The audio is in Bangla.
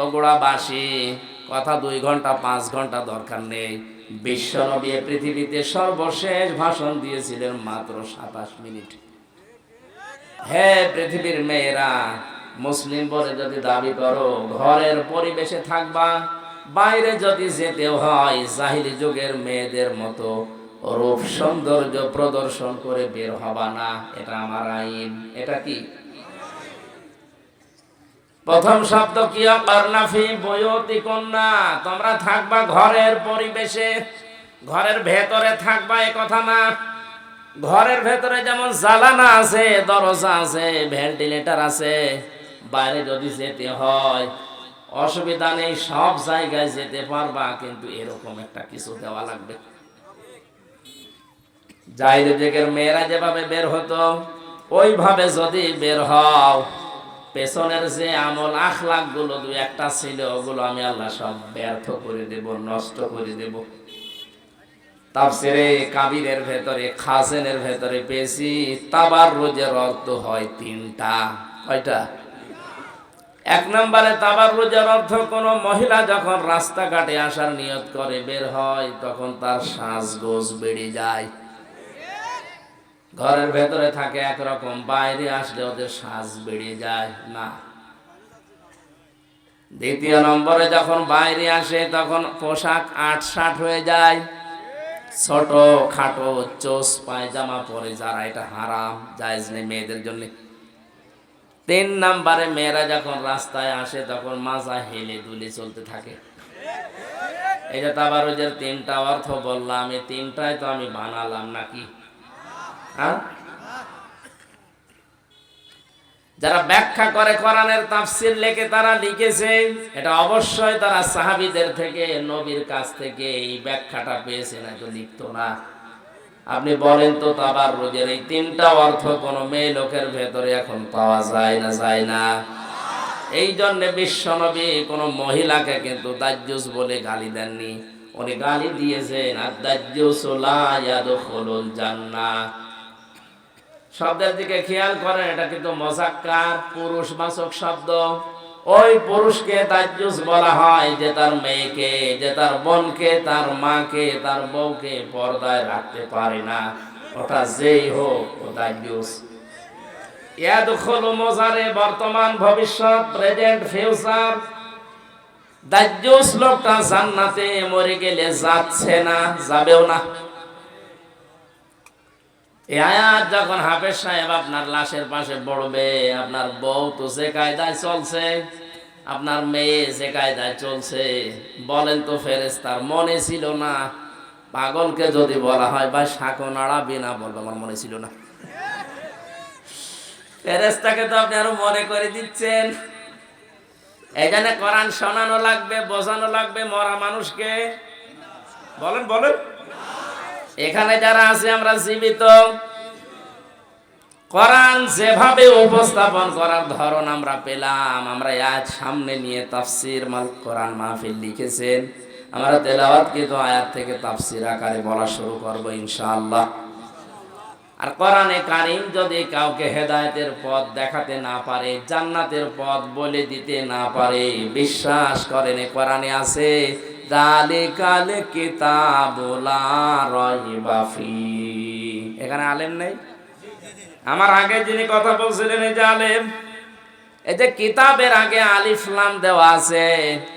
বগুড়া বাসি কথা দুই ঘণ্টা, পাঁচ ঘণ্টা দরকার নেই। বিশ্বনবী পৃথিবীতে সর্বশেষ ভাষণ দিয়েছিলেন মাত্র সাতাশ মিনিট। হে পৃথিবীর মেয়েরা, মুসলিম বলে যদি দাবি করো, ঘরের পরিবেশে থাকবা, বাইরে যদি যেতে হয়, জাহিলি যুগের মেয়েদের মতো রূপ সৌন্দর্য প্রদর্শন করে বের হবা না। এটা আমার আইন। এটা কি? প্রথম শব্দ কি কর্ণাফি বয়তি কন্যা, তোমরা থাকবা ঘরের পরিবেশে। ঘরের ভেতরে থাকবা এ কথা না। ঘরের ভেতরে যেমন জ্বালানা আছে, দরজা আছে, ভেন্টিলেটর আছে, বাইরে যদি যেতে হয়, অসুবিধা নেই, সব জায়গায় যেতে পারবা, কিন্তু এরকম একটা কিছু দেওয়া লাগবে। জাহির যুগের মেয়েরা যেভাবে বের হতো, ওইভাবে যদি বের হও পেছনের যে আমল আখলাখগুলো দু একটা ছিল, ওগুলো আমি আল্লাহ সব ব্যর্থ করে দেব, নষ্ট করে দেব। তাফসিরে কাবিরের ভেতরে খাসেনের ভেতরে পেয়েছি তাবার রোজের অর্থ হয় তিনটা। কয়টা? এক নম্বরে তাবার রোজের অর্থ কোন মহিলা যখন রাস্তাঘাটে আসার নিয়ত করে বের হয়, তখন তার সাজগোজ বেড়ে যায়। ঘরের ভেতরে থাকে একরকম, বাইরে আসলে ওদের সাজ বেড়ে যায় না। দ্বিতীয় নম্বরে যখন বাইরে আসে, তখন পোশাক আট ষাট হয়ে যায়। ছোট খাটো চোস, পায়জামা পরে যারা, এটা হারাম, জায়েজ নেই মেয়েদের জন্য। তিন নাম্বারে মেয়েরা যখন রাস্তায় আসে, তখন মাজা হেলে দুলে চলতে থাকে। এই যে তিনটা অর্থ বললাম, এই তিনটাই তো আমি বানালাম নাকি? হ্যাঁ? যারা ব্যাখ্যা করে কোরআনের তাফসির লেখে তারা লিখেছে, এটা অবশ্যই তারা সাহাবীদের থেকে, নবীর কাছ থেকে এই ব্যাখ্যাটা পেয়েছে, না তো লিখতো না। আপনি বলেন তো তাবার রোজের এই তিনটা অর্থ কোন মেয়ে লোকের ভেতরে এখন পাওয়া যায় না যায় না। এই জন্য বিশ্বনবী কোন মহিলাকে কিন্তু দাজ্জুস বলে গালি দেননি। উনি গালি দিয়েছেন আর দাজ্জুস লা ইয়াদখুলুল জান্নাহ। শব্দের দিকে খেয়াল করেন, এটা কিন্তু মজাক্কার পুরুষ বাচক শব্দ। ওই পুরুষকে তাজ্জুস বলা হয় যে তার মেয়েকে, যে তার বোনকে, তার মাকে, তার বউকে পর্দায় রাখতে পারে না। ওটা যেই হোক, ও তাজ্জুস ইয়াদখুলু মোজারে বর্তমান ভবিষ্যৎ, প্রেজেন্ট ফিউচার। দাজ্জুস লোকটা জান্নাতে মরে গেলে যাচ্ছে না, যাবেও না। এই আয়াত যখন হাফেজ সাহেব আপনার লাশের পাশে পড়বে, আপনার বউ তো যে কায়দায় চলছে, আপনার মেয়ে যে কায়দায় চলছে, বলেন তো ফেরেস তার মনে ছিল না? পাগলকে যদি বলা হয় বা শাকো নাড়াবি না বলবে আমার মনে ছিল না। ফেরেস্তাকে তো আপনি আরও মনে করে দিচ্ছেন। এখানে কোরআন শোনানো লাগবে, বোঝানো লাগবে মরা মানুষকে। বলেন বলেন। এখানে যারা আছে, আমরা জীবিত। কোরআন যেভাবে উপস্থাপন করার ধরন আমরা পেলাম। আমরা আজ সামনে নিয়ে তাফসির মাল কোরআন মাহফিল লিখেছেন। আমরা তেলাওয়াত কিন্তু আয়াত থেকে তাফসির আকারে বলা শুরু করব ইনশাআল্লাহ। আর কোরআনে কারিম যদি কাউকে হেদায়েতের পথ দেখাতে না পারে, জান্নাতের পথ বলে দিতে না পারে, বিশ্বাস করেন কোরআনে আছে দালিকাল কিতাবুলা রাইবা ফি। এখানে আলেম নেই? আমার আগে যিনি কথা বলছিলেন, এই যে আলেম, এই যে কিতাবের আগে আলিফ লাম দেওয়া আছে